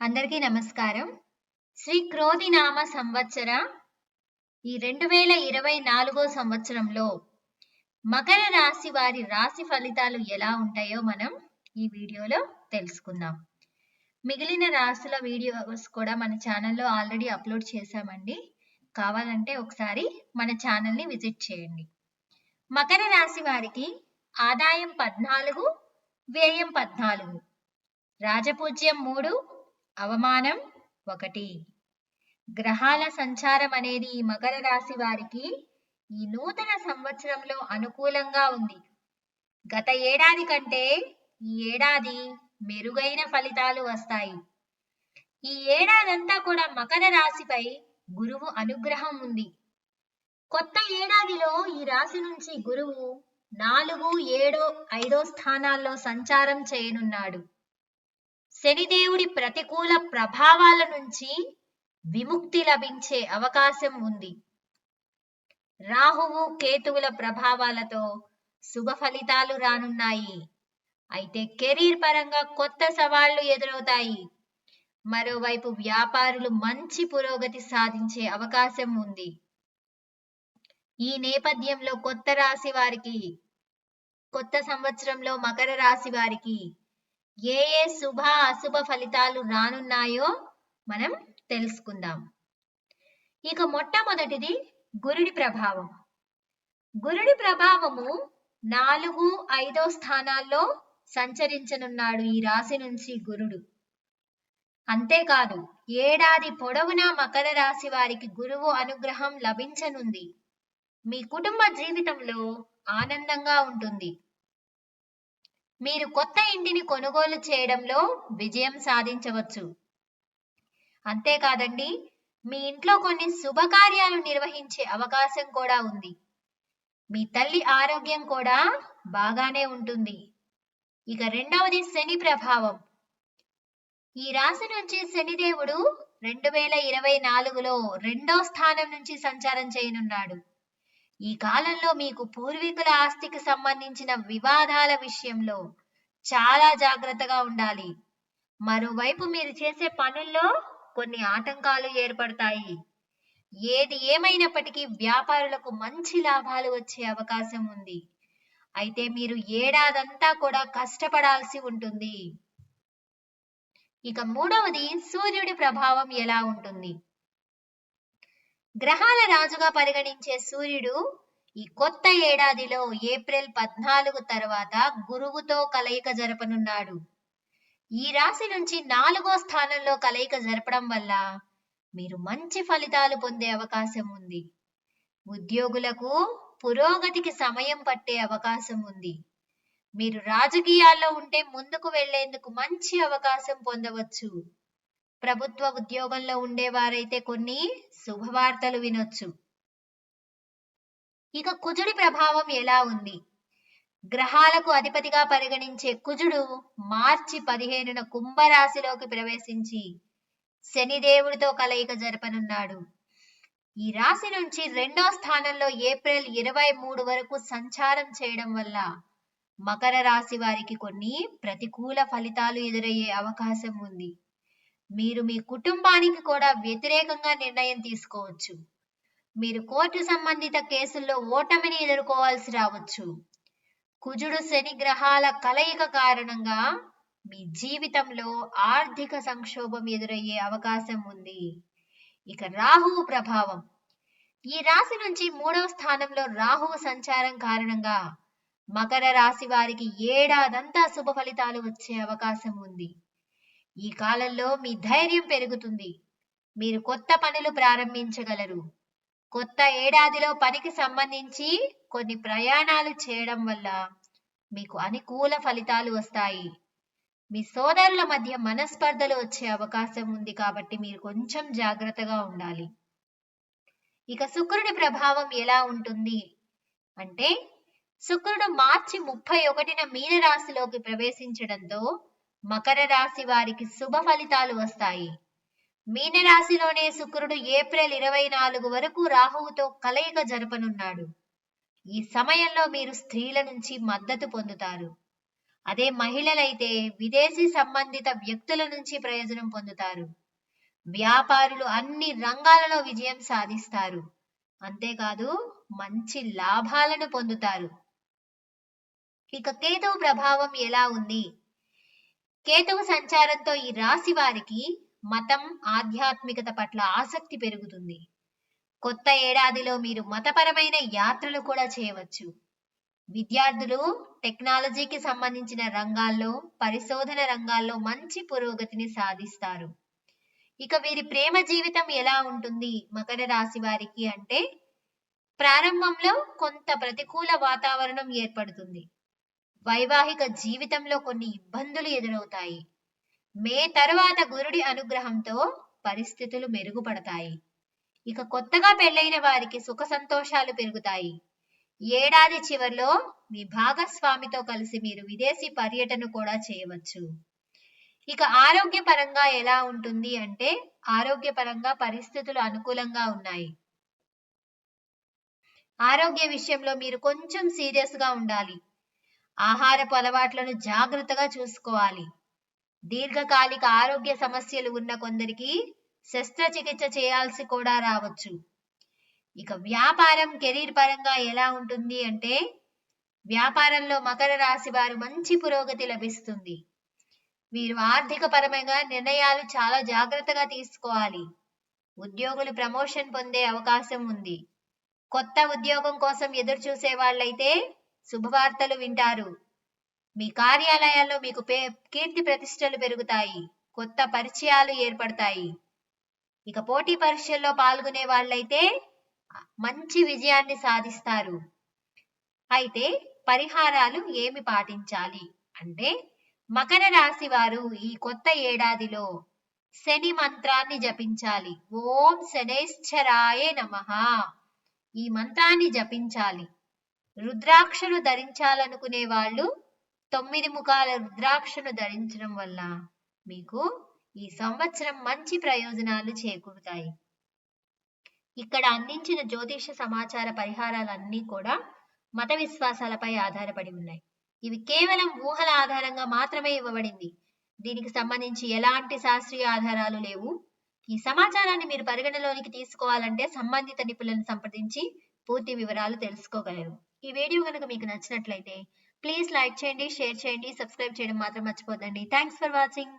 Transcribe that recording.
అందరికీ నమస్కారం. శ్రీ క్రోధినామ సంవత్సర ఈ రెండు వేల ఇరవై నాలుగో సంవత్సరంలో మకర రాశి వారి రాశి ఫలితాలు ఎలా ఉంటాయో మనం ఈ వీడియోలో తెలుసుకుందాం. మిగిలిన రాశుల వీడియోస్ కూడా మన ఛానల్లో ఆల్రెడీ అప్లోడ్ చేశామండి. కావాలంటే ఒకసారి మన ఛానల్ని విజిట్ చేయండి. మకర రాశి వారికి ఆదాయం పద్నాలుగు వ్యయం పద్నాలుగు రాజపూజ్యం మూడు అవమానం ఒకటి. గ్రహాల సంచారం అనేది మకర రాశి వారికి ఈ నూతన సంవత్సరంలో అనుకూలంగా ఉంది. గత ఏడాది కంటే ఈ ఏడాది మెరుగైన ఫలితాలు వస్తాయి. ఈ ఏడాదంతా కూడా మకర రాశిపై గురువు అనుగ్రహం ఉంది. కొత్త ఏడాదిలో ఈ రాశి నుంచి గురువు నాలుగు ఏడో ఐదో స్థానాల్లో సంచారం చేయనున్నాడు. శనిదేవుడి ప్రతికూల ప్రభావాల నుంచి విముక్తి లభించే అవకాశం ఉంది. రాహువు కేతువుల ప్రభావాలతో శుభ ఫలితాలు రానున్నాయి. అయితే కెరీర్ పరంగా కొత్త సవాళ్ళు ఎదురవుతాయి. మరోవైపు వ్యాపారులు మంచి పురోగతి సాధించే అవకాశం ఉంది. ఈ నేపథ్యంలో కొత్త రాశి వారికి కొత్త సంవత్సరంలో మకర రాశి వారికి ఏ ఏ శుభ అశుభ ఫలితాలు రానున్నాయో మనం తెలుసుకుందాం. ఇక మొట్టమొదటిది గురుడి ప్రభావం. గురుడి ప్రభావము నాలుగు ఐదో స్థానాల్లో సంచరించనున్నాడు ఈ రాశి నుంచి గురుడు. అంతేకాదు ఏడాది పొడవునా మకర రాశి వారికి గురువు అనుగ్రహం లభించనుంది. మీ కుటుంబ జీవితంలో ఆనందంగా ఉంటుంది. మీరు కొత్త ఇంటిని కొనుగోలు చేయడంలో విజయం సాధించవచ్చు. అంతేకాదండి మీ ఇంట్లో కొన్ని శుభకార్యాలు నిర్వహించే అవకాశం కూడా ఉంది. మీ తల్లి ఆరోగ్యం కూడా బాగానే ఉంటుంది. ఇక రెండవది శని ప్రభావం. ఈ రాశి నుంచి శనిదేవుడు రెండు వేల ఇరవై నాలుగులో రెండో స్థానం నుంచి సంచారం చేయనున్నాడు. ఈ కాలంలో మీకు పూర్వీకుల ఆస్తికి సంబంధించిన వివాదాల విషయంలో చాలా జాగ్రత్తగా ఉండాలి. మరోవైపు మీరు చేసే పనుల్లో కొన్ని ఆటంకాలు ఏర్పడతాయి. ఏది ఏమైనప్పటికీ వ్యాపారులకు మంచి లాభాలు వచ్చే అవకాశం ఉంది. అయితే మీరు ఏడాదంతా కూడా కష్టపడాల్సి ఉంటుంది. ఇక మూడవది సూర్యుడి ప్రభావం ఎలా ఉంటుంది? గ్రహాల రాజుగా పరిగణించే సూర్యుడు ఈ కొత్త ఏడాదిలో ఏప్రిల్ పద్నాలుగు తర్వాత గురువుతో కలయిక జరపనున్నాడు. ఈ రాశి నుంచి నాలుగో స్థానంలో కలయిక జరపడం వల్ల మీరు మంచి ఫలితాలు పొందే అవకాశం ఉంది. ఉద్యోగులకు పురోగతికి సమయం పట్టే అవకాశం ఉంది. మీరు రాజకీయాల్లో ఉంటే ముందుకు వెళ్ళేందుకు మంచి అవకాశం పొందవచ్చు. ప్రభుత్వ ఉద్యోగంలో ఉండేవారైతే కొన్ని శుభవార్తలు వినొచ్చు. ఇక కుజుడి ప్రభావం ఎలా ఉంది? గ్రహాలకు అధిపతిగా పరిగణించే కుజుడు మార్చి పదిహేనున కుంభరాశిలోకి ప్రవేశించి శనిదేవుడితో కలయిక జరపనున్నాడు. ఈ రాశి నుంచి రెండో స్థానంలో ఏప్రిల్ ఇరవై మూడు వరకు సంచారం చేయడం వల్ల మకర రాశి వారికి కొన్ని ప్రతికూల ఫలితాలు ఎదురయ్యే అవకాశం ఉంది. మీరు మీ కుటుంబానికి కూడా వ్యతిరేకంగా నిర్ణయం తీసుకోవచ్చు. మీరు కోర్టు సంబంధిత కేసుల్లో ఓటమిని ఎదుర్కోవాల్సి రావచ్చు. కుజుడు శని గ్రహాల కలయిక కారణంగా మీ జీవితంలో ఆర్థిక సంక్షోభం ఎదురయ్యే అవకాశం ఉంది. ఇక రాహువు ప్రభావం. ఈ రాశి నుంచి మూడవ స్థానంలో రాహువు సంచారం కారణంగా మకర రాశి వారికి ఏడాదంతా శుభ ఫలితాలు వచ్చే అవకాశం ఉంది. ఈ కాలంలో మీ ధైర్యం పెరుగుతుంది. మీరు కొత్త పనులు ప్రారంభించగలరు. కొత్త ఏడాదిలో పనికి సంబంధించి కొన్ని ప్రయాణాలు చేయడం వల్ల మీకు అనుకూల ఫలితాలు వస్తాయి. మీ సోదరుల మధ్య మనస్పర్ధలు వచ్చే అవకాశం ఉంది కాబట్టి మీరు కొంచెం జాగ్రత్తగా ఉండాలి. ఇక శుక్రుడి ప్రభావం ఎలా ఉంటుంది? అంటే శుక్రుడు మార్చి ముప్పై ఒకటిన మీనరాశిలోకి ప్రవేశించడంతో మకర రాశి వారికి శుభ ఫలితాలు వస్తాయి. మీనరాశిలోనే శుక్రుడు ఏప్రిల్ ఇరవై నాలుగు వరకు రాహువుతో కలయిక జరపనున్నాడు. ఈ సమయంలో మీరు స్త్రీల నుంచి మద్దతు పొందుతారు. అదే మహిళలైతే విదేశీ సంబంధిత వ్యక్తుల నుంచి ప్రయోజనం పొందుతారు. వ్యాపారులు అన్ని రంగాలలో విజయం సాధిస్తారు. అంతేకాదు మంచి లాభాలను పొందుతారు. ఇక కేతువు ప్రభావం ఎలా ఉంది? కేతువు సంచారంతో ఈ రాశి వారికి మతం ఆధ్యాత్మికత పట్ల ఆసక్తి పెరుగుతుంది. కొత్త ఏడాదిలో మీరు మతపరమైన యాత్రలు కూడా చేయవచ్చు. విద్యార్థులు టెక్నాలజీకి సంబంధించిన రంగాల్లో పరిశోధన రంగాల్లో మంచి పురోగతిని సాధిస్తారు. ఇక వీరి ప్రేమ జీవితం ఎలా ఉంటుంది? మకర రాశి వారికి అంటే ప్రారంభంలో కొంత ప్రతికూల వాతావరణం ఏర్పడుతుంది. వైవాహిక జీవితంలో కొన్ని ఇబ్బందులు ఎదురవుతాయి. మే తర్వాత గురుడి అనుగ్రహంతో పరిస్థితులు మెరుగుపడతాయి. ఇక కొత్తగా పెళ్ళైన వారికి సుఖ సంతోషాలు పెరుగుతాయి. ఏడాది చివరిలో మీ భాగస్వామితో కలిసి మీరు విదేశీ పర్యటన కూడా చేయవచ్చు. ఇక ఆరోగ్యపరంగా ఎలా ఉంటుంది అంటే ఆరోగ్యపరంగా పరిస్థితులు అనుకూలంగా ఉన్నాయి. ఆరోగ్య విషయంలో మీరు కొంచెం సీరియస్గా ఉండాలి. ఆహారపు అలవాట్లను జాగ్రత్తగా చూసుకోవాలి. దీర్ఘకాలిక ఆరోగ్య సమస్యలు ఉన్న కొందరికి శస్త్రచికిత్స చేయాల్సి కూడా రావచ్చు. ఇక వ్యాపారం కెరీర్ పరంగా ఎలా ఉంటుంది అంటే వ్యాపారంలో మకర రాశి వారు మంచి పురోగతి లభిస్తుంది. వీరు ఆర్థిక పరమైన నిర్ణయాలు చాలా జాగ్రత్తగా తీసుకోవాలి. ఉద్యోగులు ప్రమోషన్ పొందే అవకాశం ఉంది. కొత్త ఉద్యోగం కోసం ఎదురు చూసే వాళ్ళైతే శుభవార్తలు వింటారు. మీ కార్యాలయాల్లో మీకు పే కీర్తి ప్రతిష్టలు పెరుగుతాయి. కొత్త పరిచయాలు ఏర్పడతాయి. ఇక పోటీ పరీక్షల్లో పాల్గొనే వాళ్ళైతే మంచి విజయాన్ని సాధిస్తారు. అయితే పరిహారాలు ఏమి పాటించాలి? అంటే మకర రాశి వారు ఈ కొత్త ఏడాదిలో శని మంత్రాన్ని జపించాలి. ఓం శనేశ్వరాయ నమః. ఈ మంత్రాన్ని జపించాలి. రుద్రాక్షను ధరించాలనుకునే వాళ్ళు తొమ్మిది ముఖాల రుద్రాక్షను ధరించడం వల్ల మీకు ఈ సంవత్సరం మంచి ప్రయోజనాలు చేకూరుతాయి. ఇక్కడ అందించిన జ్యోతిష సమాచార పరిహారాలన్నీ కూడా మత విశ్వాసాలపై ఆధారపడి ఉన్నాయి. ఇవి కేవలం ఊహల ఆధారంగా మాత్రమే ఇవ్వబడింది. దీనికి సంబంధించి ఎలాంటి శాస్త్రీయ ఆధారాలు లేవు. ఈ సమాచారాన్ని మీరు పరిగణలోనికి తీసుకోవాలంటే సంబంధిత నిపుణులను సంప్రదించి పూర్తి వివరాలు తెలుసుకోగలరు. ఈ వీడియో కనుక మీకు నచ్చినట్లయితే ప్లీజ్ లైక్ చేయండి షేర్ చేయండి సబ్స్క్రైబ్ చేయడం మాత్రం మర్చిపోదండి థ్యాంక్స్ ఫర్ వాచింగ్